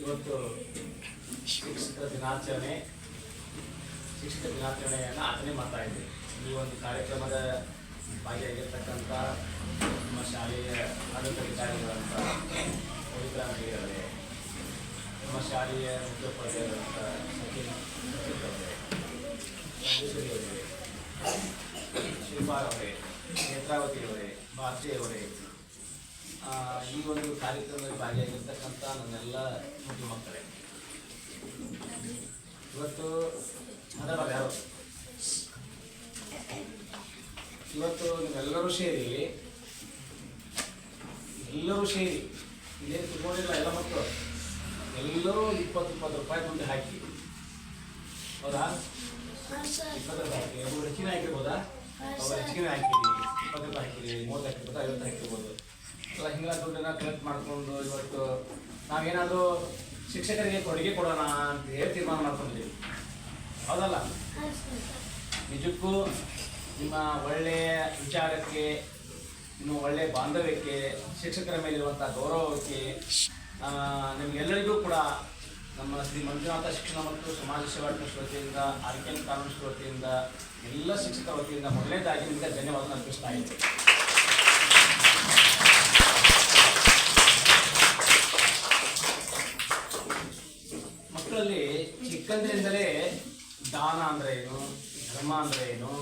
ಇವತ್ತು ಶಿಕ್ಷಕ ದಿನಾಚರಣೆ, ಶಿಕ್ಷಕ ದಿನಾಚರಣೆಯನ್ನು ಆಚರಣೆ ಮಾಡ್ತಾ ಇದ್ದೀವಿ ಈ ಒಂದು ಕಾರ್ಯಕ್ರಮದ ಭಾಗಿಯಾಗಿರ್ತಕ್ಕಂಥ ನಮ್ಮ ಶಾಲೆಯ ಆಡಳಿತಾಧಿಕಾರಿಗಳಂತ ಪವಿತ್ರ ಮೇರಿಯವರೇ ನಮ್ಮ ಶಾಲೆಯ ಮುಖ್ಯೋಪಾಧ್ಯಾಯರಂತ ಸಚಿನ್ ಸಚಿನ್ ಅವರೇ, ರಾಜೇಶ್ವರಿ ಈ ಒಂದು ಕಾರ್ಯಕ್ರಮದಲ್ಲಿ ಭಾಗಿಯಾಗಿರ್ತಕ್ಕಂಥ ನನ್ನೆಲ್ಲ ಮುಖ್ಯ ಮಕ್ಕಳೇ. ಇವತ್ತು ಇವತ್ತು ನೀವೆಲ್ಲರೂ ಸೇರಿ ಎಲ್ಲರೂ ಸೇರಿ ಇದೇನು ತಿಳ್ಕೊಂಡಿಲ್ಲ ಎಲ್ಲ ಮಕ್ಕಳು ಎಲ್ಲರೂ ಇಪ್ಪತ್ತು ಇಪ್ಪತ್ತು ರೂಪಾಯಿ ದುಡ್ಡು ಹಾಕಿ. ಹೌದಾ? ಇಪ್ಪತ್ತು ರೂಪಾಯಿ ಹಾಕಿ. ಹೆಚ್ಚಿನ ಹಾಕಿರ್ಬೋದಾ? ಹೆಚ್ಚಿನ ಹಾಕಿರಿ. ಇಪ್ಪತ್ತು ರೂಪಾಯಿ ಹಾಕಿರಿ ಮೂವತ್ತು ಹಾಕಿರ್ಬೋದು? ಐವತ್ತು ಹಾಕಿರ್ಬೋದು? ಹಿಂಗೆಲ್ಲ ದುಡ್ಡನ್ನ ಕಲೆಕ್ಟ್ ಮಾಡಿಕೊಂಡು ಇವತ್ತು ನಾವೇನಾದರೂ ಶಿಕ್ಷಕರಿಗೆ ಕೊಡುಗೆ ಕೊಡೋಣ ಅಂತ ಹೇಳಿ ತೀರ್ಮಾನ ಮಾಡ್ಕೊಂಡಿದ್ದೀವಿ. ಹೌದಲ್ಲ? ನಿಜಕ್ಕೂ ನಿಮ್ಮ ಒಳ್ಳೆಯ ವಿಚಾರಕ್ಕೆ, ನಿಮ್ಮ ಒಳ್ಳೆಯ ಬಾಂಧವ್ಯಕ್ಕೆ, ಶಿಕ್ಷಕರ ಮೇಲಿರುವಂಥ ಗೌರವಕ್ಕೆ ನಿಮಗೆಲ್ಲರಿಗೂ ಕೂಡ ನಮ್ಮ ಶ್ರೀ ಮಂಜುನಾಥ ಶಿಕ್ಷಣ ಮತ್ತು ಸಮಾಜ ಸೇವಾ ಟ್ರಸ್ಟ್ ವತಿಯಿಂದ ಆರ್ಕೆನ್ ಕಾನೂನು ವತಿಯಿಂದ, ಎಲ್ಲ ಶಿಕ್ಷಕರ ವತಿಯಿಂದ ಮೊದಲನೇದಾಗಿ ನಿಮಗೆ ಧನ್ಯವಾದ ಅರ್ಪಿಸ್ತಾ ಇದ್ದೇನೆ. ಮಕ್ಕಳಲ್ಲಿ ಚಿಕ್ಕಂದ್ರಿಂದಲೇ ದಾನ ಅಂದ್ರೆ ಏನು, ಧರ್ಮ ಅಂದ್ರೆ ಏನು,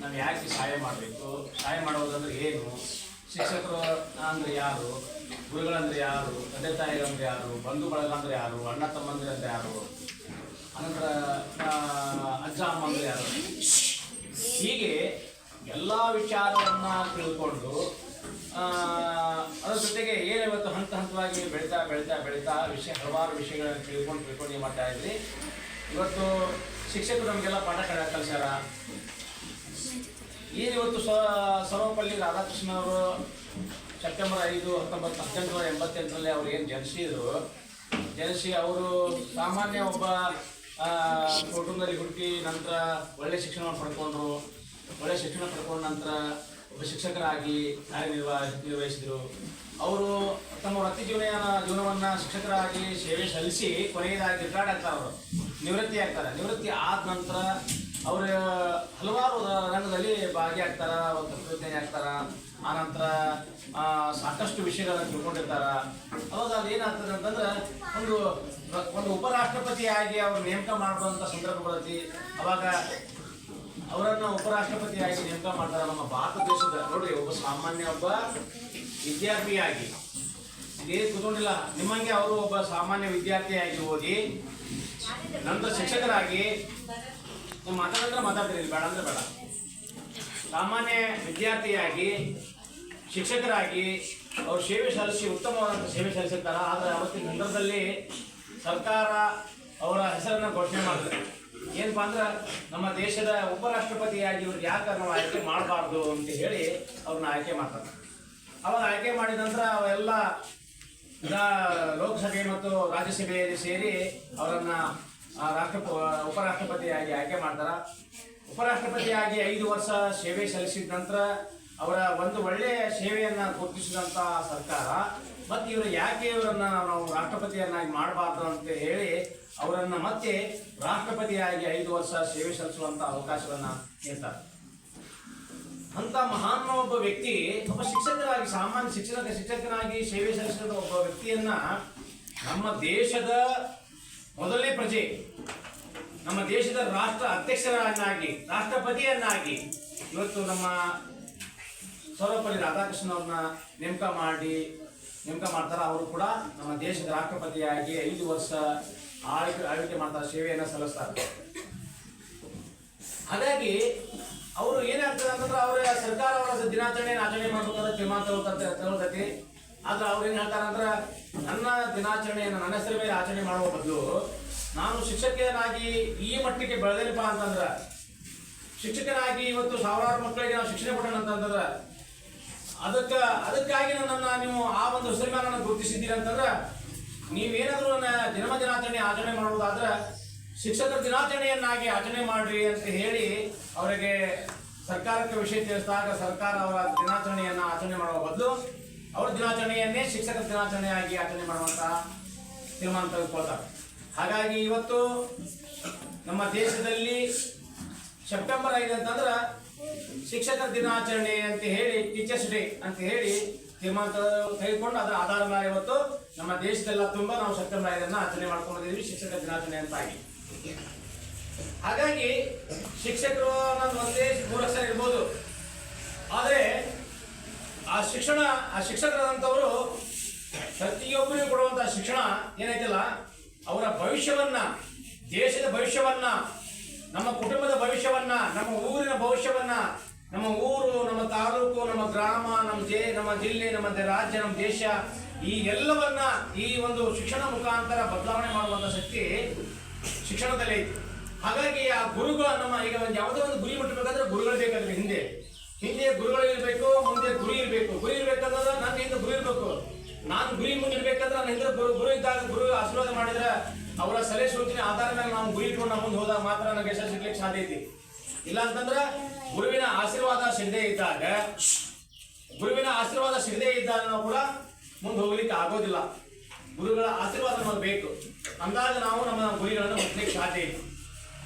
ನಾವು ಯಾಕೆ ಸಹಾಯ ಮಾಡಬೇಕು? ಸಹಾಯ ಮಾಡೋದಂದ್ರೆ ಏನು? ಶಿಕ್ಷಕರು ಅಂದ್ರೆ ಯಾರು? ಗುರುಗಳಂದ್ರೆ ಯಾರು? ತಂದೆ ತಾಯಿಗಳಂದ್ರೆ ಯಾರು? ಬಂಧು ಬಳಗಂದ್ರೆ ಯಾರು? ಅಣ್ಣ ತಮ್ಮಂದಿರಂದ್ರೆ ಯಾರು? ಅನಂತರ ಅಜ್ಜ ಅಮ್ಮ ಯಾರು? ಹೀಗೆ ಎಲ್ಲ ವಿಚಾರವನ್ನು ತಿಳ್ಕೊಂಡು ಅದ್ರ ಜೊತೆಗೆ ಏನು ಇವತ್ತು ಹಂತ ಹಂತವಾಗಿ ಬೆಳೀತಾ ಬೆಳೀತಾ ಬೆಳೀತಾ ವಿಷಯ ಹಲವಾರು ವಿಷಯಗಳನ್ನು ತಿಳ್ಕೊಂಡು ತಿಳ್ಕೊಂಡು ಮಾಡ್ತಾ ಇದ್ರಿ? ಇವತ್ತು ಶಿಕ್ಷಕರು ನಮಗೆಲ್ಲ ಪಾಠ ಕಡೆ ಕಲಿಸ್ಯಾರ ಏನು ಇವತ್ತು ಸ ಸರ್ವಪಲ್ಲಿ ರಾಧಾಕೃಷ್ಣ ಅವರು ಸೆಪ್ಟೆಂಬರ್ ಐದು, ಹತ್ತೊಂಬತ್ತು ಹದಿನೆಂಟು ನೂರ ಎಂಬತ್ತೆಂಟರಲ್ಲಿ ಅವ್ರು ಏನು ಜನಿಸಿದ್ರು, ಜನಿಸಿ ಅವರು ಸಾಮಾನ್ಯ ಒಬ್ಬ ಕುಟುಂಬದಲ್ಲಿ ಹುಡುಕಿ ನಂತರ ಒಳ್ಳೆ ಶಿಕ್ಷಣವನ್ನು ಪಡ್ಕೊಂಡ್ರು. ಒಳ್ಳೆ ಶಿಕ್ಷಣ ಪಡ್ಕೊಂಡ ನಂತರ ಒಬ್ಬ ಶಿಕ್ಷಕರಾಗಿ ಕಾರ್ಯನಿರ್ವ, ನಿರ್ವಹಿಸಿದರು. ಅವರು ತಮ್ಮ ವೃತ್ತಿ ಜೀವನ ಜೀವನವನ್ನ ಶಿಕ್ಷಕರಾಗಿ ಸೇವೆ ಸಲ್ಲಿಸಿ ಕೊನೆಯದಾಗಿ ರಿಟೈರ್ಡ್ ಆಗ್ತಾರೆ ಅವರು. ನಿವೃತ್ತಿ ಆಗ್ತಾರೆ. ನಿವೃತ್ತಿ ಆದ ನಂತರ ಅವರು ಹಲವಾರು ರಂಗದಲ್ಲಿ ಭಾಗಿಯಾಗ್ತಾರ ವಕ್ತೃತ್ವ ಆಗ್ತಾರ. ಆನಂತರ ಸಾಕಷ್ಟು ವಿಷಯಗಳನ್ನು ತಿಳ್ಕೊಂಡಿರ್ತಾರ. ಅವಾಗ ಅದು ಏನಾಗ್ತದೆ ಅಂತಂದ್ರೆ ಒಂದು ಒಂದು ಉಪರಾಷ್ಟ್ರಪತಿಯಾಗಿ ಅವ್ರು ನೇಮಕ ಮಾಡುವಂಥ ಸಂದರ್ಭ ಅವಾಗ ಅವರನ್ನ ಉಪರಾಷ್ಟ್ರಪತಿಯಾಗಿ ನೇಮಕ ಮಾಡ್ತಾರೆ ನಮ್ಮ ಭಾರತ ದೇಶದ ನೋಡ್ರಿ ಒಬ್ಬ ಸಾಮಾನ್ಯ ಒಬ್ಬ ವಿದ್ಯಾರ್ಥಿಯಾಗಿ ಇದೇ ಕೂತ್ಕೊಂಡಿಲ್ಲ? ನಿಮ್ಮಂಗೆ ಅವರು ಒಬ್ಬ ಸಾಮಾನ್ಯ ವಿದ್ಯಾರ್ಥಿಯಾಗಿ ಓದಿ ನಂತರ ಶಿಕ್ಷಕರಾಗಿ ನೀವು ಮಾತಾಡಿದ್ರೆ ಮಾತಾಡ್ತೀರಿ ಬೇಡ ಅಂದ್ರೆ ಬೇಡ. ಸಾಮಾನ್ಯ ವಿದ್ಯಾರ್ಥಿಯಾಗಿ, ಶಿಕ್ಷಕರಾಗಿ ಅವ್ರು ಸೇವೆ ಸಲ್ಲಿಸಿ ಉತ್ತಮವಾದಂಥ ಸೇವೆ ಸಲ್ಲಿಸಿರ್ತಾರ. ಆದರೆ ಅವತ್ತಿನ ಸಂದರ್ಭದಲ್ಲಿ ಸರ್ಕಾರ ಅವರ ಹೆಸರನ್ನ ಘೋಷಣೆ ಮಾಡಿದ್ರೆ. ಏನಪ್ಪ ಅಂದ್ರೆ ನಮ್ಮ ದೇಶದ ಉಪರಾಷ್ಟ್ರಪತಿಯಾಗಿ ಇವ್ರಿಗೆ ಯಾಕೆ ನಾವು ಆಯ್ಕೆ ಮಾಡಬಾರ್ದು ಅಂತ ಹೇಳಿ ಅವ್ರನ್ನ ಆಯ್ಕೆ ಮಾಡ್ತಾರೆ. ಅವಾಗ ಆಯ್ಕೆ ಮಾಡಿದ ನಂತರ ಅವೆಲ್ಲ ಲೋಕಸಭೆ ಮತ್ತು ರಾಜ್ಯಸಭೆಯಲ್ಲಿ ಸೇರಿ ಅವರನ್ನ ರಾಷ್ಟ್ರ ಉಪರಾಷ್ಟ್ರಪತಿಯಾಗಿ ಆಯ್ಕೆ ಮಾಡ್ತಾರೆ. ಉಪರಾಷ್ಟ್ರಪತಿಯಾಗಿ ಐದು ವರ್ಷ ಸೇವೆ ಸಲ್ಲಿಸಿದ ನಂತರ ಅವರ ಒಂದು ಒಳ್ಳೆಯ ಸೇವೆಯನ್ನು ಗುರುತಿಸಿದಂಥ ಸರ್ಕಾರ. ಮತ್ತೆ ಇವರು ಯಾಕೆ ಇವರನ್ನು ನಾವು ರಾಷ್ಟ್ರಪತಿಯನ್ನಾಗಿ ಮಾಡಬಾರ್ದು ಅಂತ ಹೇಳಿ ಅವರನ್ನ ಮತ್ತೆ ರಾಷ್ಟ್ರಪತಿಯಾಗಿ ಐದು ವರ್ಷ ಸೇವೆ ಸಲ್ಲಿಸುವಂತ ಅವಕಾಶವನ್ನ ನೀಡ್ತಾರೆ. ಅಂತ ಮಹಾನ್ ಒಬ್ಬ ವ್ಯಕ್ತಿ, ಒಬ್ಬ ಶಿಕ್ಷಕರಾಗಿ, ಸಾಮಾನ್ಯ ಶಿಕ್ಷಕ ಶಿಕ್ಷಕನಾಗಿ ಸೇವೆ ಸಲ್ಲಿಸಿದ ಒಬ್ಬ ವ್ಯಕ್ತಿಯನ್ನ ನಮ್ಮ ದೇಶದ ಮೊದಲನೇ ಪ್ರಜೆ, ನಮ್ಮ ದೇಶದ ರಾಷ್ಟ್ರ ಅಧ್ಯಕ್ಷರನ್ನಾಗಿ, ರಾಷ್ಟ್ರಪತಿಯನ್ನಾಗಿ ಇವತ್ತು ನಮ್ಮ ಸರ್ವಪಲ್ಲಿ ರಾಧಾಕೃಷ್ಣ ಅವ್ರನ್ನ ನೇಮಕ ಮಾಡಿ, ನೇಮಕ ಮಾಡ್ತಾರ. ಅವರು ಕೂಡ ನಮ್ಮ ದೇಶದ ರಾಷ್ಟ್ರಪತಿಯಾಗಿ ಐದು ವರ್ಷ ಆಳ್ವಿಕೆ ಆಯ್ಕೆ ಮಾಡ್ತಾರೆ ಸೇವೆಯನ್ನು ಸಲ್ಲಿಸ್ತಾರೆ ಹಾಗಾಗಿ ಅವರು ಏನಾಗ್ತದೆ ಅಂತಂದ್ರೆ ಅವರ ಸರ್ಕಾರ ಅವರ ದಿನಾಚರಣೆ ಆಚರಣೆ ಮಾಡ್ಬೇಕಂದ್ರೆ ತೀರ್ಮಾನ ತಗೊಳ್ತಾರೆ ತಗೊಳ್ತೈತಿ ಆದ್ರೆ ಅವ್ರು ಏನ್ ಹೇಳ್ತಾರ ಅಂದ್ರೆ ನನ್ನ ದಿನಾಚರಣೆಯನ್ನು ನನ್ನ ಹೆಸರು ಮೇಲೆ ಆಚರಣೆ ಮಾಡುವ ಬದಲು ನಾನು ಶಿಕ್ಷಕನಾಗಿ ಈ ಮಟ್ಟಿಗೆ ಬೆಳೆದೇನಪ್ಪ ಅಂತಂದ್ರ, ಶಿಕ್ಷಕನಾಗಿ ಇವತ್ತು ಸಾವಿರಾರು ಮಕ್ಕಳಿಗೆ ನಾವು ಶಿಕ್ಷಣ ಕೊಡೋಣ ಅಂತಂದ್ರ, ಅದಕ್ಕ ಅದಕ್ಕಾಗಿ ನನ್ನನ್ನು ನೀವು ಆ ಒಂದು ಹೆಸರು ಮೇಲೆ ಗುರುತಿಸಿದ್ದೀರಿ ಅಂತಂದ್ರೆ ನೀವೇನಾದ್ರೂ ನನ್ನ ಜನ್ಮ ದಿನಾಚರಣೆ ಆಚರಣೆ ಮಾಡುವುದಾದ್ರೆ ಶಿಕ್ಷಕರ ದಿನಾಚರಣೆಯನ್ನಾಗಿ ಆಚರಣೆ ಮಾಡ್ರಿ ಅಂತ ಹೇಳಿ ಅವರಿಗೆ ಸರ್ಕಾರಕ್ಕೆ ವಿಷಯ ತಿಳಿಸಿದಾಗ ಸರ್ಕಾರ ಅವರ ದಿನಾಚರಣೆಯನ್ನ ಆಚರಣೆ ಮಾಡುವ ಬದಲು ಅವರ ದಿನಾಚರಣೆಯನ್ನೇ ಶಿಕ್ಷಕರ ದಿನಾಚರಣೆಯಾಗಿ ಆಚರಣೆ ಮಾಡುವಂತ ತೀರ್ಮಾನ ತೆಗೆದುಕೊಳ್ತಾರೆ. ಹಾಗಾಗಿ ಇವತ್ತು ನಮ್ಮ ದೇಶದಲ್ಲಿ ಸೆಪ್ಟೆಂಬರ್ ಐದು ಅಂತಂದ್ರೆ ಶಿಕ್ಷಕರ ದಿನಾಚರಣೆ ಅಂತ ಹೇಳಿ ಟೀಚರ್ಸ್ ಡೇ ಅಂತ ಹೇಳಿ ತೀರ್ಮಾನ ತೆಗೆದುಕೊಂಡು ಅದರ ಆಧಾರ ಮೇಲೆ ಇವತ್ತು ನಮ್ಮ ದೇಶದೆಲ್ಲ ತುಂಬಾ ನಾವು ಸೆಪ್ಟೆಂಬರ್ ಐದನ್ನ ಆಚರಣೆ ಮಾಡ್ಕೊಂಡಿದ್ದೀವಿ ಶಿಕ್ಷಕರ ದಿನಾಚರಣೆ ಅಂತಾಗಿ. ಹಾಗಾಗಿ ಶಿಕ್ಷಕರು ಅನ್ನೋದು ಒಂದೇ ಮೂರು ಅಕ್ಷರ ಇರ್ಬೋದು. ಆದರೆ ಆ ಶಿಕ್ಷಣ, ಆ ಶಿಕ್ಷಕರಾದಂಥವರು ಪ್ರತಿಯೊಬ್ಬರಿಗೂ ಕೊಡುವಂಥ ಶಿಕ್ಷಣ ಏನೈತಲ್ಲ, ಅವರ ಭವಿಷ್ಯವನ್ನ, ದೇಶದ ಭವಿಷ್ಯವನ್ನ, ನಮ್ಮ ಕುಟುಂಬದ ಭವಿಷ್ಯವನ್ನ, ನಮ್ಮ ಊರಿನ ಭವಿಷ್ಯವನ್ನ ನಮ್ಮ ಊರು, ನಮ್ಮ ತಾಲೂಕು, ನಮ್ಮ ಗ್ರಾಮ, ನಮ್ಮ ಜೇ, ನಮ್ಮ ಜಿಲ್ಲೆ ನಮ್ಮ ರಾಜ್ಯ, ನಮ್ಮ ದೇಶ, ಈ ಎಲ್ಲವನ್ನ ಈ ಒಂದು ಶಿಕ್ಷಣ ಮುಖಾಂತರ ಬದಲಾವಣೆ ಮಾಡುವಂತ ಶಕ್ತಿ ಶಿಕ್ಷಣದಲ್ಲಿ ಐತಿ ಹಾಗಾಗಿ ಆ ಗುರುಗಳು ನಮ್ಮ ಈಗ ಒಂದು ಯಾವುದೇ ಒಂದು ಗುರಿ ಮುಟ್ಟಬೇಕಾದ್ರೆ ಗುರುಗಳು ಬೇಕಾದ್ರೆ ಹಿಂದೆ. ಹಿಂದೆ ಗುರುಗಳು ಇರಬೇಕು, ಮುಂದೆ ಗುರಿ ಇರಬೇಕು. ಗುರಿ ಇರಬೇಕಂದ್ರೆ ನನ್ನ ಹಿಂದೆ ಗುರಿ ಇರಬೇಕು. ನಾನು ಗುರಿ ಮುಂದೆ ಇರ್ಬೇಕಂದ್ರೆ ನನ್ನ ಹಿಂದೆ ಗುರು ಗುರು ಇದ್ದಾಗ ಗುರು ಆಶೀರ್ವಾದ ಮಾಡಿದ್ರೆ ಅವರ ಸಲಹೆ ಸೂಚನೆ ಆಧಾರ ಮೇಲೆ ನಾವು ಗುರಿ ಇಟ್ಕೊಂಡು ನಮ್ಮ ಮುಂದೆ ಹೋದಾಗ ಮಾತ್ರ ನನಗೆ ಯಶಸ್ಸು ಸಿಗ್ಲಿಕ್ಕೆ ಸಾಧ್ಯ ಐತಿ. ಇಲ್ಲ ಅಂತಂದ್ರೆ ಗುರುವಿನ ಆಶೀರ್ವಾದ ಸಿಗದೆ ಇದ್ದಾಗ, ಗುರುವಿನ ಆಶೀರ್ವಾದ ಸಿಗದೆ ಇದ್ದಾಗ ನಾವು ಕೂಡ ಮುಂದೆ ಹೋಗ್ಲಿಕ್ಕೆ ಆಗೋದಿಲ್ಲ. ಗುರುಗಳ ಆಶೀರ್ವಾದ ನಮಗೆ ಬೇಕು. ಅಂದಾಗ ನಾವು ನಮ್ಮ ಗುರಿಗಳನ್ನು ಮುಟ್ಲಿಕ್ಕೆ ಸಾಧ್ಯ ಇತ್ತು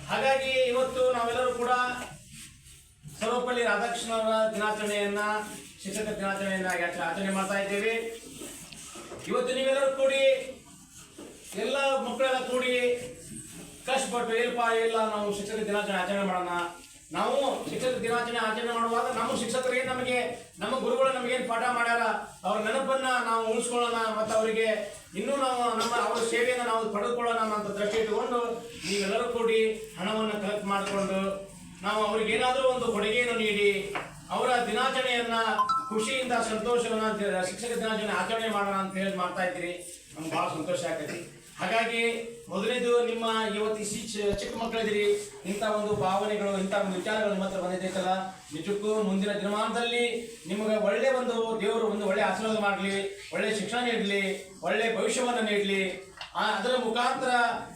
ಹಾಗಾಗಿ ಇವತ್ತು ನಾವೆಲ್ಲರೂ ಕೂಡ ಸರ್ವಪಲ್ಲಿ ರಾಧಾಕೃಷ್ಣರ ದಿನಾಚರಣೆಯನ್ನ, ಶಿಕ್ಷಕ ದಿನಾಚರಣೆಯನ್ನ ಆಚ- ಆಚರಣೆ ಮಾಡ್ತಾ ಇದ್ದೇವೆ. ಇವತ್ತು ನೀವೆಲ್ಲರೂ ಕೂಡಿ ಎಲ್ಲ ಮಕ್ಕಳೆಲ್ಲ ಕೂಡಿ ಕಷ್ಟಪಟ್ಟು ಏನಪ್ಪ ಇಲ್ಲ ನಾವು ಶಿಕ್ಷಕ ದಿನಾಚರಣೆ, ಆಚರಣೆ ಮಾಡೋಣ. ನಾವು ಶಿಕ್ಷಕ ದಿನಾಚರಣೆ ಆಚರಣೆ ಮಾಡುವಾಗ ನಮ್ಮ ಶಿಕ್ಷಕರಿಗೆ ನಮಗೆ, ನಮ್ಮ ಗುರುಗಳು ನಮಗೇನು ಪಾಠ ಮಾಡ್ಯಾರ, ಅವ್ರ ನೆನಪನ್ನ ನಾವು ಉಳಿಸ್ಕೊಳ್ಳೋಣ ಮತ್ತು ಅವರಿಗೆ ಇನ್ನೂ ನಾವು ನಮ್ಮ, ಅವರ ಸೇವೆಯನ್ನು ನಾವು ಪಡೆದುಕೊಳ್ಳೋಣ ಅಂತ ದೃಷ್ಟಿ ಇಟ್ಟುಕೊಂಡು ನೀವೆಲ್ಲರೂ ಕೂಡಿ ಹಣವನ್ನು ಕಲೆಕ್ಟ್ ಮಾಡಿಕೊಂಡು ನಾವು ಅವ್ರಿಗೆ ಏನಾದರೂ ಒಂದು ಕೊಡುಗೆಯನ್ನು ನೀಡಿ ಅವರ ದಿನಾಚರಣೆಯನ್ನ ಖುಷಿಯಿಂದ, ಸಂತೋಷವನ್ನ ಶಿಕ್ಷಕ ದಿನಾಚರಣೆ ಆಚರಣೆ ಮಾಡೋಣ ಅಂತ ಹೇಳಿ ಮಾಡ್ತಾ ಇದ್ದೀರಿ. ನಮ್ಗೆ ಭಾಳ ಸಂತೋಷ ಆಗೈತಿ ಹಾಗಾಗಿ ಮೊದಲನೇದು ನಿಮ್ಮ ಇವತ್ತು ಈ ಚಿ- ಚಿಕ್ಕ ಮಕ್ಕಳಿದ್ದೀರಿ, ಇಂಥ ಒಂದು ಭಾವನೆಗಳು, ಇಂಥ ಒಂದು ವಿಚಾರಗಳು ನಿಮ್ಮ ಹತ್ರ ನಿಜಕ್ಕೂ ಮುಂದಿನ ದಿನಮಾನದಲ್ಲಿ ನಿಮಗೆ ಒಳ್ಳೆ ಒಂದು ದೇವರು, ಒಂದು ಒಳ್ಳೆ ಆಶೀರ್ವಾದ ಮಾಡಲಿ, ಒಳ್ಳೆ ಶಿಕ್ಷಣ ನೀಡಲಿ, ಒಳ್ಳೆ ಭವಿಷ್ಯವನ್ನು ನೀಡಲಿ. ಅದರ ಮುಖಾಂತರ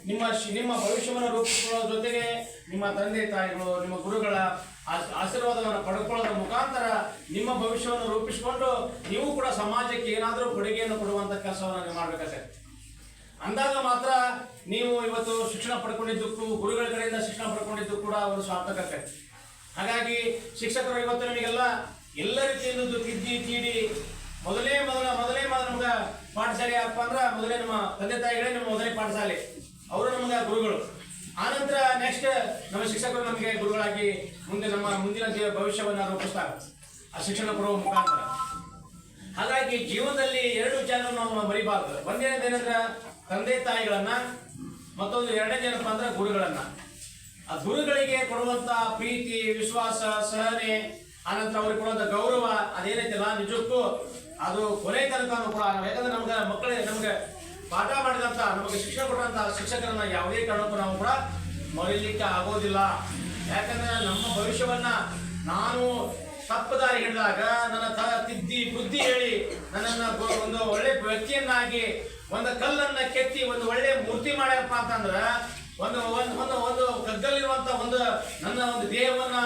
ನಿಮ್ಮ ನಿಮ್ಮ ಭವಿಷ್ಯವನ್ನು ರೂಪಿಸಿಕೊಳ್ಳೋ ಜೊತೆಗೆ ನಿಮ್ಮ ತಂದೆ, ತಾಯಿಗಳು, ನಿಮ್ಮ ಗುರುಗಳ ಆಶ್- ಆಶೀರ್ವಾದವನ್ನು ಪಡ್ಕೊಳ್ಳೋದ್ರ ಮುಖಾಂತರ ನಿಮ್ಮ ಭವಿಷ್ಯವನ್ನು ರೂಪಿಸಿಕೊಂಡು ನೀವು ಕೂಡ ಸಮಾಜಕ್ಕೆ ಏನಾದರೂ ಕೊಡುಗೆಯನ್ನು ಕೊಡುವಂಥ ಕೆಲಸವನ್ನು ನೀವು ಮಾಡ್ಬೇಕಾಗತ್ತೆ. ಅಂದಾಗ ಮಾತ್ರ ನೀವು ಇವತ್ತು ಶಿಕ್ಷಣ ಪಡ್ಕೊಂಡಿದ್ದಕ್ಕೂ, ಗುರುಗಳ ಕಡೆಯಿಂದ ಶಿಕ್ಷಣ ಪಡ್ಕೊಂಡಿದ್ದು ಕೂಡ ಒಂದು ಸಾರ್ಥಕ ಆಕೈತೆ ಹಾಗಾಗಿ ಶಿಕ್ಷಕರು ಇವತ್ತು ನಮಗೆಲ್ಲ ಎಲ್ಲ ರೀತಿಯಿಂದ ತಿದ್ದಿ ತೀಡಿ, ಮೊದಲೇ ಮೊದಲ ಮೊದಲೇ ಮೊದಲ ನಮ್ಗೆ ಪಾಠಶಾಲೆ ಯಾಕಪ್ಪ ಅಂದ್ರೆ ಮೊದಲೇ ನಮ್ಮ ತಂದೆ ತಾಯಿಗಳೇ ನಮ್ಮ ಮೊದಲೇ ಪಾಠಶಾಲೆ. ಅವರು ನಮ್ಗೆ ಗುರುಗಳು. ಆನಂತರ ನೆಕ್ಸ್ಟ್ ನಮ್ಮ ಶಿಕ್ಷಕರು ನಮಗೆ ಗುರುಗಳಾಗಿ ಮುಂದೆ ನಮ್ಮ ಮುಂದಿನ ಭವಿಷ್ಯವನ್ನ ರೂಪಿಸ್ತಾರೆ. ಆ ಶಿಕ್ಷಣ ಕೊಡುವ ಮುಖಾಂತರ. ಹಾಗಾಗಿ ಜೀವನದಲ್ಲಿ ಎರಡು ವಿಚಾರ ನಾವು ಮರಿಬಾರ್ದು. ಒಂದೇನದು ಏನಂದ್ರೆ ತಂದೆ ತಾಯಿಗಳನ್ನ ಮತ್ತೊಂದು ಎರಡನೇ ಏನಪ್ಪ ಅಂದ್ರೆ ಗುರುಗಳನ್ನ. ಆ ಗುರುಗಳಿಗೆ ಕೊಡುವಂತ ಪ್ರೀತಿ, ವಿಶ್ವಾಸ, ಸಹನೆ ಆನಂತರ ಅವ್ರಿಗೆ ಕೊಡುವಂತ ಗೌರವ ಅದೇನೈತಿಲ್ಲ ನಿಜಕ್ಕೂ ಅದು ಕೊನೆ ತನಕ ಕೂಡ ಯಾಕಂದ್ರೆ ನಮ್ಗೆ ಮಕ್ಕಳಿಗೆ ನಮ್ಗೆ ಪಾಠ ಮಾಡಿದಂತ, ನಮಗೆ ಶಿಕ್ಷಣ ಕೊಟ್ಟಂತ ಶಿಕ್ಷಕರನ್ನ ಯಾವುದೇ ಕಾರಣಕ್ಕೂ ನಾವು ಕೂಡ ಮರೀಲಿಕ್ಕೆ ಆಗೋದಿಲ್ಲ. ಯಾಕಂದ್ರೆ ನಮ್ಮ ಭವಿಷ್ಯವನ್ನ ನಾನು ತಪ್ಪು ದಾರಿ ಹಿಡಿದಾಗ ನನ್ನ ತ ತಿದ್ದಿ ಬುದ್ಧಿ ಹೇಳಿ ನನ್ನನ್ನ ಒಂದು ಒಳ್ಳೆ ವ್ಯಕ್ತಿಯನ್ನಾಗಿ, ಒಂದು ಕಲ್ಲನ್ನ ಕೆತ್ತಿ ಒಂದು ಒಳ್ಳೆ ಮೂರ್ತಿ ಮಾಡ್ಯಾರಪ್ಪ ಅಂತಂದ್ರೆ, ಒಂದು ಒಂದು ಒಂದು ಒಂದು ಕಗ್ಗಲ್ಲಿರುವಂತ ಒಂದು ನನ್ನ ಒಂದು ದೇಹವನ್ನ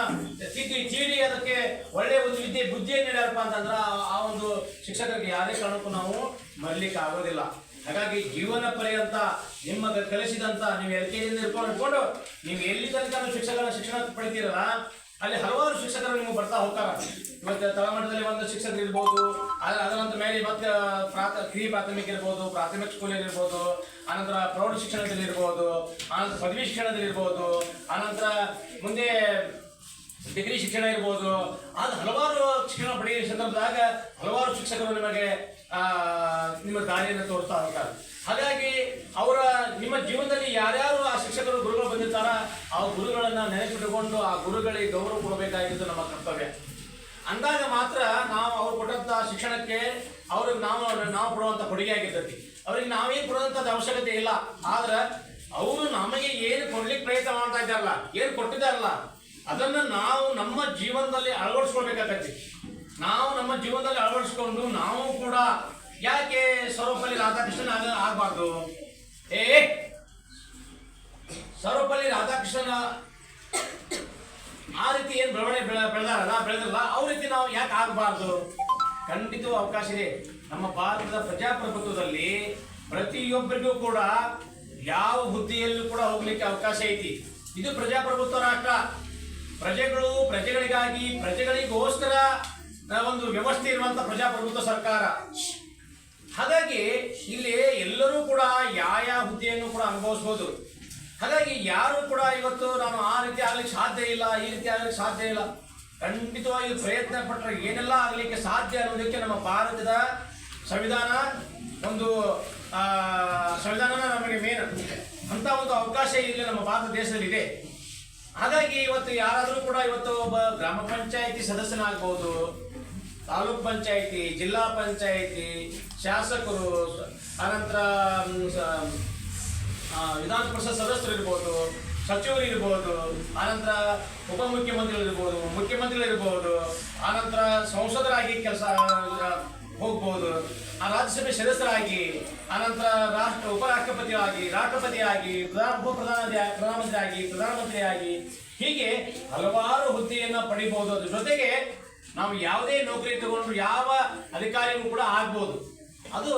ತಿದ್ದಿ ಚೀಡಿ ಅದಕ್ಕೆ ಒಳ್ಳೆ ಒಂದು ವಿದ್ಯೆ ಬುದ್ಧಿಯನ್ನು ನೀಡ್ಯಾರಪ್ಪ ಅಂತಂದ್ರೆ ಆ- ಒಂದು ಶಿಕ್ಷಕರಿಗೆ ಯಾವುದೇ ಕಾರಣಕ್ಕೂ ನಾವು ಮರಲಿಕ್ಕೆ ಆಗೋದಿಲ್ಲ. ಹಾಗಾಗಿ ಜೀವನ ಪರ್ಯಂತ ನಿಮ್ಮ ಕಲಿಸಿದಂತ ನೀವು ಎಲ್ ಕೆ ಜಿಯಿಂದ ಇಟ್ಕೊಂಡು ನೀವು ಎಲ್ಲಿ ತನಕ ಶಿಕ್ಷಕರ ಶಿಕ್ಷಣ ಪಡಿತೀರಲ್ಲ ಅಲ್ಲಿ ಹಲವಾರು ಶಿಕ್ಷಕರು ನಿಮಗೆ ಬರ್ತಾ ಹೋಗ್ತಾರ. ಇವತ್ತು ತಳಮಟ್ಟದಲ್ಲಿ ಒಂದು ಶಿಕ್ಷಕರು ಇರ್ಬೋದು ಅದರ ಅದರಂತ ಮೇಲೆ ಮತ್ತೆ ಪ್ರಾಥ ಕಿರಿಯ ಪ್ರಾಥಮಿಕ ಇರ್ಬೋದು, ಪ್ರಾಥಮಿಕ ಸ್ಕೂಲಲ್ಲಿ ಇರ್ಬೋದು, ಆನಂತರ ಪ್ರೌಢ ಶಿಕ್ಷಣದಲ್ಲಿ ಇರ್ಬೋದು, ಆನಂತರ ಪದವಿ ಶಿಕ್ಷಣದಲ್ಲಿ ಇರ್ಬೋದು, ಆನಂತರ ಮುಂದೆ ಡಿಗ್ರಿ ಶಿಕ್ಷಣ ಇರ್ಬೋದು. ಆದ ಹಲವಾರು ಶಿಕ್ಷಣ ಪಡೆಯುವ ಸಂದರ್ಭದಾಗ ಹಲವಾರು ಶಿಕ್ಷಕರು ನಿಮಗೆ ನಿಮ್ಮ ದಾರಿಯನ್ನು ತೋರಿಸ್ತಾ ಹೋಗ್ತಾರೆ. ಹಾಗಾಗಿ ಅವರ ನಿಮ್ಮ ಜೀವನದಲ್ಲಿ ಯಾರ್ಯಾರು ಆ ಶಿಕ್ಷಕರು ಗುರುಗಳು ಬಂದಿರ್ತಾರ, ಆ ಗುರುಗಳನ್ನ ನೆನಪಿಟ್ಟುಕೊಂಡು ಆ ಗುರುಗಳಿಗೆ ಗೌರವ ಕೊಡಬೇಕಾಗಿದ್ದು ನಮ್ಮ ಕರ್ತವ್ಯ. ಅಂದಾಗ ಮಾತ್ರ ನಾವು ಅವ್ರು ಕೊಟ್ಟಂತಹ ಶಿಕ್ಷಣಕ್ಕೆ ಅವ್ರಿಗೆ ನಾವು ನಾವು ಕೊಡುವಂಥ ಕೊಡುಗೆ ಆಗಿರ್ತೈತಿ. ಅವ್ರಿಗೆ ನಾವೇನು ಕೊಡುವಂಥದ್ದು ಅವಶ್ಯಕತೆ ಇಲ್ಲ. ಆದ್ರೆ ಅವರು ನಮಗೆ ಏನು ಕೊಡ್ಲಿಕ್ಕೆ ಪ್ರಯತ್ನ ಮಾಡ್ತಾ ಇದ್ದಾರಲ್ಲ, ಏನು ಕೊಟ್ಟಿದ್ದಾರಲ್ಲ, ಅದನ್ನ ನಾವು ನಮ್ಮ ಜೀವನದಲ್ಲಿ ಅಳವಡಿಸ್ಕೊಳ್ಬೇಕಾಗತ್ತೆ. ನಾವು ನಮ್ಮ ಜೀವನದಲ್ಲಿ ಅಳವಡಿಸ್ಕೊಂಡು ನಾವು ಕೂಡ ಯಾಕೆ ಸರ್ವಪಲ್ಲಿ ರಾಧಾಕೃಷ್ಣನ್ ಆಗ ಆಗ್ಬಾರ್ದು? ಏ ಸರ್ವಪಲ್ಲಿ ರಾಧಾಕೃಷ್ಣನ ಆ ರೀತಿ ಏನ್ ಬೆಳವಣಿಗೆ ಬೆಳೆ ಬೆಳೆದಾರಲ್ಲ ಬೆಳೆದಲ್ಲ. ಅವ್ರ ರೀತಿ ನಾವು ಯಾಕೆ ಆಗಬಾರ್ದು? ಖಂಡಿತ ಅವಕಾಶ ಇದೆ. ನಮ್ಮ ಭಾರತದ ಪ್ರಜಾಪ್ರಭುತ್ವದಲ್ಲಿ ಪ್ರತಿಯೊಬ್ಬರಿಗೂ ಕೂಡ ಯಾವ ಹುದ್ದೆಯಲ್ಲೂ ಕೂಡ ಹೋಗ್ಲಿಕ್ಕೆ ಅವಕಾಶ ಐತಿ. ಇದು ಪ್ರಜಾಪ್ರಭುತ್ವ ರಾಷ್ಟ್ರ. ಪ್ರಜೆಗಳು ಪ್ರಜೆಗಳಿಗಾಗಿ ಪ್ರಜೆಗಳಿಗೋಸ್ಕರ ಒಂದು ವ್ಯವಸ್ಥೆ ಇರುವಂತ ಪ್ರಜಾಪ್ರಭುತ್ವ ಸರ್ಕಾರ. ಹಾಗಾಗಿ ಇಲ್ಲಿ ಎಲ್ಲರೂ ಕೂಡ ಯಾವ ಹುದ್ದೆಯನ್ನು ಕೂಡ ಅನುಭವಿಸಬಹುದು ಹಾಗಾಗಿ ಯಾರು ಕೂಡ ಇವತ್ತು ನಾನು ಆ ರೀತಿ ಆಗ್ಲಿಕ್ಕೆ ಸಾಧ್ಯ ಇಲ್ಲ, ಈ ರೀತಿ ಆಗ್ಲಿಕ್ಕೆ ಸಾಧ್ಯ ಇಲ್ಲ. ಖಂಡಿತವಾಗಿ ಪ್ರಯತ್ನ ಪಟ್ಟರೆ ಏನೆಲ್ಲ ಆಗಲಿಕ್ಕೆ ಸಾಧ್ಯ ಅನ್ನೋದಕ್ಕೆ ನಮ್ಮ ಭಾರತದ ಸಂವಿಧಾನ ಒಂದು ಸಂವಿಧಾನನ ನಮಗೆ ಮೇನ್ ಅಂತ ಒಂದು ಅವಕಾಶ ಇಲ್ಲಿ ನಮ್ಮ ಭಾರತ ದೇಶದಲ್ಲಿ ಇದೆ ಹಾಗಾಗಿ ಇವತ್ತು ಯಾರಾದರೂ ಕೂಡ ಇವತ್ತು ಒಬ್ಬ ಗ್ರಾಮ ಪಂಚಾಯಿತಿ ಸದಸ್ಯನಾಗಬಹುದು ತಾಲೂಕ್ ಪಂಚಾಯತಿ, ಜಿಲ್ಲಾ ಪಂಚಾಯತಿ, ಶಾಸಕರು ಅನಂತರ ವಿಧಾನ ಪರಿಷತ್ ಸದಸ್ಯರು ಇರ್ಬೋದು, ಸಚಿವರು ಇರ್ಬೋದು ಆನಂತರ ಉಪಮುಖ್ಯಮಂತ್ರಿಗಳು ಇರ್ಬೋದು, ಮುಖ್ಯಮಂತ್ರಿಗಳು ಇರ್ಬೋದು ಆನಂತರ ಸಂಸದರಾಗಿ ಕೆಲಸ ಹೋಗ್ಬೋದು, ಆ, ರಾಜ್ಯಸಭೆ ಸದಸ್ಯರಾಗಿ ಆನಂತರ ರಾಷ್ಟ್ರ ಉಪರಾಷ್ಟ್ರಪತಿಯಾಗಿ, ರಾಷ್ಟ್ರಪತಿಯಾಗಿ, ಪ್ರಧಾನ ಉಪ ಪ್ರಧಾನ ಪ್ರಧಾನಮಂತ್ರಿಯಾಗಿ ಪ್ರಧಾನಮಂತ್ರಿಯಾಗಿ, ಹೀಗೆ ಹಲವಾರು ಹುದ್ದೆಯನ್ನು ಪಡಿಬಹುದು ಅದ್ರ ಜೊತೆಗೆ ನಾವು ಯಾವುದೇ ನೌಕರಿ ತಗೊಂಡ್ರು ಯಾವ ಅಧಿಕಾರಿಗೂ ಕೂಡ ಆಗ್ಬೋದು. ಅದು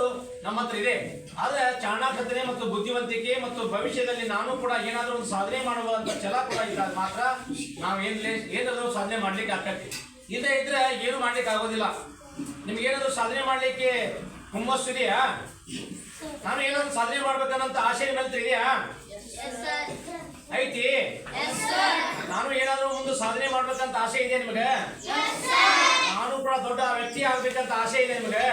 ನಮ್ಮ ಹತ್ರ ಇದೆ. ಆದ್ರೆ ಚಾಣಾಕ್ಷತೆ ಮತ್ತು ಬುದ್ಧಿವಂತಿಕೆ ಮತ್ತು ಭವಿಷ್ಯದಲ್ಲಿ ನಾನು ಕೂಡ ಏನಾದರೂ ಒಂದು ಸಾಧನೆ ಮಾಡುವಂತ ಛಲ ಕೂಡ ಇದ್ದಾಗ ಮಾತ್ರ ನಾವು ಏನು ಏನಾದರೂ ಸಾಧನೆ ಮಾಡ್ಲಿಕ್ಕೆ ಆಗ್ತೈತಿ. ಇದೇ ಇದ್ರೆ ಏನು ಮಾಡ್ಲಿಕ್ಕೆ ಆಗೋದಿಲ್ಲ. ನಿಮ್ಗೆ ಏನಾದರೂ ಸಾಧನೆ ಮಾಡ್ಲಿಕ್ಕೆ ಹುಮ್ಮಸ್ಸು ಇದೆಯಾ? ನಾನು ಏನಾದ್ರು ಸಾಧನೆ ಮಾಡ್ಬೇಕನ್ನಂತ ಆಸೆ ಮೇಲೆ ಐತಿ? ನಾನು ಏನಾದರೂ ಒಂದು ಸಾಧನೆ ಮಾಡ್ಬೇಕಂತ ಆಸೆ ಇದೆ ನಿಮಗೆ? ನಾನು ಕೂಡ ದೊಡ್ಡ ವ್ಯಕ್ತಿ ಆಗ್ಬೇಕಂತ ಆಸೆ ಇದೆ ನಿಮಗೆ?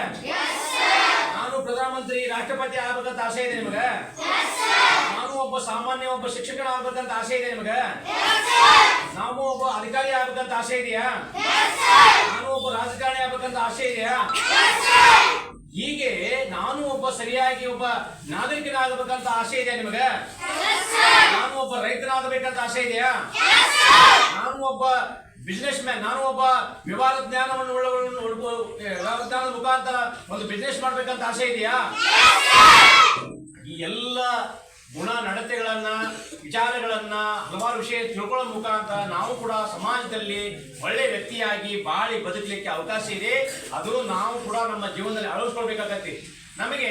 ನಾನು ಪ್ರಧಾನಮಂತ್ರಿ ರಾಷ್ಟ್ರಪತಿ ಆಗ್ಬೇಕಂತ ಆಸೆ ಇದೆ ನಿಮಗೆ? ನಾನು ಒಬ್ಬ ಸಾಮಾನ್ಯ ಒಬ್ಬ ಶಿಕ್ಷಕನ ಆಗ್ಬೇಕಂತ ಆಸೆ ಇದೆ ನಿಮಗೆ? ನಾವು ಒಬ್ಬ ಅಧಿಕಾರಿ ಆಗ್ಬೇಕಂತ ಆಸೆ ಇದೆಯಾ? ನಾನು ಒಬ್ಬ ರಾಜಕಾರಣಿ ಆಗ್ಬೇಕಂತ ಆಸೆ ಇದೆಯಾ? ಹೀಗೆ ನಾನು ಒಬ್ಬ ಸರಿಯಾಗಿ ಒಬ್ಬ ನಾಗರಿಕನಾಗಬೇಕಂತ ಆಸೆ ಇದೆ ನಿಮಗೆ? ನಾನು ಒಬ್ಬ ರೈತನಾಗಬೇಕಂತ ಆಸೆ ಇದೆಯಾ? ನಾನು ಒಬ್ಬ ಬಿಸ್ನೆಸ್ ಮ್ಯಾನ್ ನಾನು ಒಬ್ಬ ವ್ಯವಹಾರ ಜ್ಞಾನವನ್ನು ವ್ಯವಹಾರ ಜ್ಞಾನದ ಮುಖಾಂತರ ಒಂದು ಬಿಸ್ನೆಸ್ ಮಾಡ್ಬೇಕಂತ ಆಸೆ ಇದೆಯಾ? ಈ ಎಲ್ಲ ಗುಣ ನಡತೆಗಳನ್ನ ವಿಚಾರಗಳನ್ನ ಹಲವಾರು ವಿಷಯ ತಿಳ್ಕೊಳ್ಳೋ ಮುಖಾಂತರ ನಾವು ಕೂಡ ಸಮಾಜದಲ್ಲಿ ಒಳ್ಳೆ ವ್ಯಕ್ತಿಯಾಗಿ ಬಾಳಿ ಬದುಕಲಿಕ್ಕೆ ಅವಕಾಶ ಇದೆ. ಅದು ನಾವು ಕೂಡ ನಮ್ಮ ಜೀವನದಲ್ಲಿ ಅಳವಡಿಸ್ಕೊಳ್ಬೇಕಾಗತ್ತೆ. ನಮಗೆ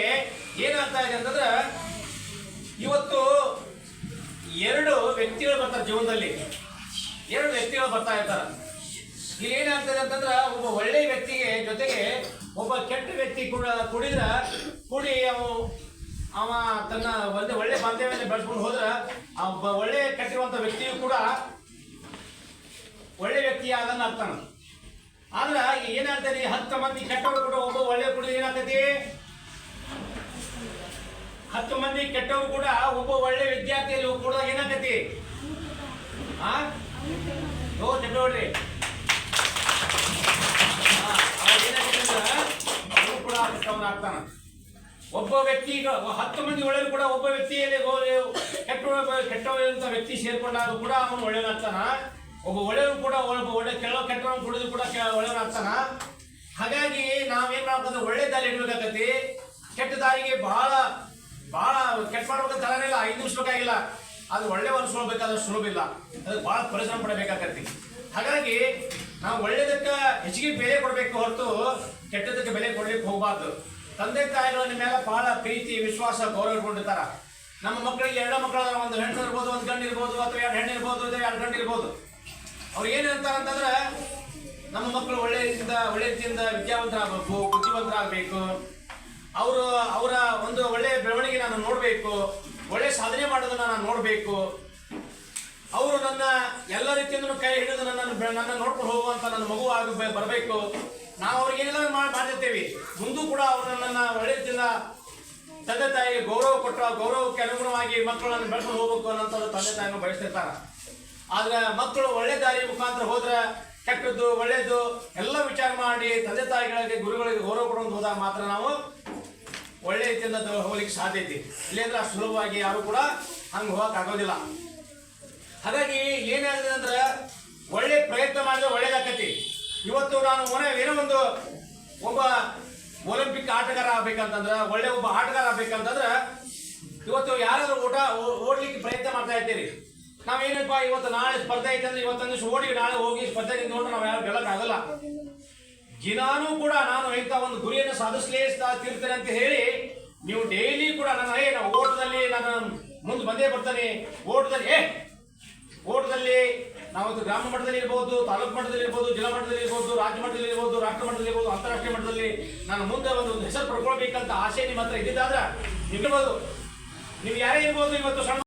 ಏನಾಗ್ತಾ ಇದೆ ಅಂತಂದ್ರೆ ಇವತ್ತು ಎರಡು ವ್ಯಕ್ತಿಗಳು ಬರ್ತಾರೆ ಜೀವನದಲ್ಲಿ. ಎರಡು ವ್ಯಕ್ತಿಗಳು ಬರ್ತಾ ಇರ್ತಾರೆ. ಇಲ್ಲಿ ಏನಾಗ್ತದೆ ಅಂತಂದ್ರೆ ಒಬ್ಬ ಒಳ್ಳೆ ವ್ಯಕ್ತಿಗೆ ಜೊತೆಗೆ ಒಬ್ಬ ಕೆಟ್ಟ ವ್ಯಕ್ತಿ ಕೂಡ ಕುಡಿದ್ರ ಕುಡಿ ಅವು ಅವ ತನ್ನ ಒಂದು ಒಳ್ಳೆ ಬಾಂಧವ್ಯವನ್ನು ಬೆಳೆಸ್ಕೊಂಡು ಹೋದ್ರ ಆ ಒಳ್ಳೆ ಕಟ್ಟಿರುವಂತ ವ್ಯಕ್ತಿಯು ಕೂಡ ಒಳ್ಳೆ ವ್ಯಕ್ತಿ ಅದನ್ನ ಆಗ್ತಾನ ಆದ್ರ ಏನಾಗ್ತದೆ ಹತ್ತು ಮಂದಿ ಕೆಟ್ಟವರು ಕೂಡ ಒಬ್ಬ ಒಳ್ಳೆ ಕುಡಿದ್ರೆ ಏನಾಗ್ತೈತಿ? ಹತ್ತು ಮಂದಿ ಕೆಟ್ಟವರು ಕೂಡ ಒಬ್ಬ ಒಳ್ಳೆ ವಿದ್ಯಾರ್ಥಿಯಲ್ಲಿ ಕೂಡ ಏನಾಗತಿ ಆ? ಓ ನೋಡ್ರಿ ಕೂಡ ಒಬ್ಬ ವ್ಯಕ್ತಿ ಹತ್ತು ಮಂದಿ ಒಳ್ಳೆಯವರು ಕೂಡ ಒಬ್ಬ ವ್ಯಕ್ತಿಯಲ್ಲಿ ಕೆಟ್ಟ ಕೆಟ್ಟವಂತ ವ್ಯಕ್ತಿ ಸೇರ್ಕೊಂಡಾಗ ಕೂಡ ಅವನು ಒಳ್ಳೆಯವನಾಗ್ತಾನ. ಒಬ್ಬ ಒಳ್ಳೆಯವರು ಕೂಡ ಒಬ್ಬ ಒಳ್ಳೆ ಕೆಲವು ಕೆಟ್ಟವನು ಕುಡಿದು ಕೂಡ ಒಳ್ಳೆಯನಾಗ್ತಾನ ಹಾಗಾಗಿ ನಾವೇನ್ ಮಾಡ್ಬೋದು ಒಳ್ಳೆ ದಾರಿ ಹಿಡ್ಬೇಕಾಗತಿ ಕೆಟ್ಟ ದಾರಿಗೆ ಬಹಳ ಬಹಳ ಕೆಟ್ಟ ಮಾಡ್ಬೇಕಂತ ತರನೇ ಇಲ್ಲ, ಐದು ನಿಮಿಷ ಬೇಕಾಗಿಲ್ಲ. ಅದು ಒಳ್ಳೆ ಅನ್ಸ್ಕೊಳ್ಬೇಕಾದ್ರೆ ಸುಲಭ ಇಲ್ಲ. ಅದಕ್ಕೆ ಬಹಳ ಪರಿಶ್ರಮ ಪಡಬೇಕಾಗತ್ತಿ. ಹಾಗಾಗಿ ನಾವು ಒಳ್ಳೇದಕ್ಕ ಹೆಚ್ಚಿಗೆ ಬೆಲೆ ಕೊಡಬೇಕು ಹೊರತು ಕೆಟ್ಟದಕ್ಕೆ ಬೆಲೆ ಕೊಡ್ಲಿಕ್ಕೆ ಹೋಗಬಾರ್ದು. ತಂದೆ ತಾಯಿಗಳು ನಿಮ್ಮ ಮೇಲೆ ಬಹಳ ಪ್ರೀತಿ, ವಿಶ್ವಾಸ, ಗೌರವ ಇಟ್ಕೊಂಡಿರ್ತಾರ. ನಮ್ಮ ಮಕ್ಕಳಿಗೆ ಎರಡು ಮಕ್ಕಳ ಒಂದು ಹೆಣ್ಣು ಇರ್ಬೋದು, ಒಂದು ಗಂಡು ಇರ್ಬೋದು, ಅಥವಾ ಎರಡು ಹೆಣ್ಣು ಇರ್ಬೋದು, ಅಥವಾ ಎರಡು ಗಂಡು ಇರ್ಬೋದು. ಅವ್ರು ಏನು ಅಂತಂದ್ರೆ, ನಮ್ಮ ಮಕ್ಕಳು ಒಳ್ಳೆ ರೀತಿಯಿಂದ ಒಳ್ಳೆ ರೀತಿಯಿಂದ ವಿದ್ಯಾವಂತರಾಗಬೇಕು, ಬುದ್ಧಿವಂತರಾಗಬೇಕು. ಅವರು, ಅವರ ಒಂದು ಒಳ್ಳೆ ಬೆಳವಣಿಗೆ ನಾನು ನೋಡಬೇಕು, ಒಳ್ಳೆ ಸಾಧನೆ ಮಾಡೋದನ್ನ ನಾನು ನೋಡಬೇಕು. ಅವರು ನನ್ನ ಎಲ್ಲ ರೀತಿಯಿಂದ ಕೈ ಹಿಡಿದು ನನ್ನ ನನ್ನ ನೋಡ್ಕೊಂಡು ಹೋಗುವಂತ ನನ್ನ ಮಗು ಆಗ ಬರಬೇಕು. ನಾವು ಅವ್ರಿಗೆಲ್ಲ ಮಾಡಿರ್ತೇವೆ. ಮುಂದೂ ಕೂಡ ಅವರು ನನ್ನನ್ನ ಒಳ್ಳೆ ರೀತಿಯಿಂದ ತಂದೆ ತಾಯಿಗೆ ಗೌರವ ಕೊಟ್ಟ ಗೌರವಕ್ಕೆ ಅನುಗುಣವಾಗಿ ಮಕ್ಕಳನ್ನು ಬೆಳೆಸ್ಕೊಂಡು ಹೋಗ್ಬೇಕು ಅನ್ನೋ ತಂದೆ ತಾಯಿನ ಬಯಸ್ತಿರ್ತಾರ. ಆದ್ರೆ ಮಕ್ಕಳು ಒಳ್ಳೆ ದಾರಿ ಮುಖಾಂತರ ಹೋದ್ರೆ ಕೆಟ್ಟದ್ದು, ಒಳ್ಳೇದು ಎಲ್ಲ ವಿಚಾರ ಮಾಡಿ ತಂದೆ ತಾಯಿಗಳಿಗೆ, ಗುರುಗಳಿಗೆ ಗೌರವ ಕೊಡೋದು ಹೋದಾಗ ಮಾತ್ರ ನಾವು ಒಳ್ಳೆ ರೀತಿಯಿಂದ ಹೋಗ್ಲಿಕ್ಕೆ ಸಾಧ್ಯ ಐತಿ. ಇಲ್ಲಾಂದ್ರೆ ಸುಲಭವಾಗಿ ಯಾರು ಕೂಡ ಹಂಗೆ ಹೋಗಕ್ ಆಗೋದಿಲ್ಲ. ಹಾಗಾಗಿ ಏನಾಗಿದೆ ಅಂದ್ರೆ ಒಳ್ಳೆ ಪ್ರಯತ್ನ ಮಾಡಿದ್ರೆ ಒಳ್ಳೇದಾಕತಿ. ಇವತ್ತು ನಾನು ಮನೆ ಏನೋ ಒಂದು ಒಬ್ಬ ಒಲಿಂಪಿಕ್ ಆಟಗಾರ ಆಗ್ಬೇಕಂತಂದ್ರೆ, ಒಳ್ಳೆ ಒಬ್ಬ ಆಟಗಾರ ಆಗ್ಬೇಕಂತಂದ್ರೆ ಇವತ್ತು ಯಾರಾದರೂ ಊಟ ಓಡ್ಲಿಕ್ಕೆ ಪ್ರಯತ್ನ ಮಾಡ್ತಾ ಇರ್ತೀರಿ ನಾವೇನಪ್ಪ ಇವತ್ತು ನಾಳೆ ಸ್ಪರ್ಧೆ ಐತೆ ಅಂದ್ರೆ ಇವತ್ತೊಂದು ದಿವಸ ಓಡಿ, ನಾಳೆ ಹೋಗಿ ಸ್ಪರ್ಧೆ ನಿಂತ್ಕೊಂಡು ನಾವು ಯಾರು ಗೆಲ್ಲಕ್ ಆಗಲ್ಲ ದಿನಾನೂ ಕೂಡ ನಾನು ಇಂಥ ಒಂದು ಗುರಿಯನ್ನು ಸಾಧಿಸಲೇ ತೀರ್ತೇನೆ ಅಂತ ಹೇಳಿ ನೀವು ಡೈಲಿ ಕೂಡ ನನ್ನ ಏ ನಾವು ಓಟದಲ್ಲಿ ನಾನು ಮುಂದೆ ಬಂದೇ ಬರ್ತೇನೆ. ಓಟದಲ್ಲಿ, ಏ, ಓಟದಲ್ಲಿ ನಾವತ್ತು ಗ್ರಾಮ ಮಟ್ಟದಲ್ಲಿ ಇರ್ಬೋದು, ತಾಲೂಕು ಮಟ್ಟದಲ್ಲಿ ಇರ್ಬೋದು, ಜಿಲ್ಲಾ ಮಟ್ಟದಲ್ಲಿ ಇರ್ಬೋದು, ರಾಜ್ಯ ಮಟ್ಟದಲ್ಲಿ ಇರ್ಬೋದು, ರಾಷ್ಟ್ರ ಮಟ್ಟದಲ್ಲಿ ಇರ್ಬೋದು, ಅಂತಾರಾಷ್ಟ್ರೀಯ ಮಟ್ಟದಲ್ಲಿ ನಾನು ಮುಂದೆ ಒಂದು ಹೆಸರು ಪಡ್ಕೊಳ್ಬೇಕಂತ ಆಸೆ ನಿಮ್ಮ ಹತ್ರ ಇದ್ದಿದ್ದಾದ್ರೆ ನಿಮ್ಗೆ ನೀವು ಯಾರೇ ಇರ್ಬೋದು, ಇವತ್ತು ಸಣ್ಣ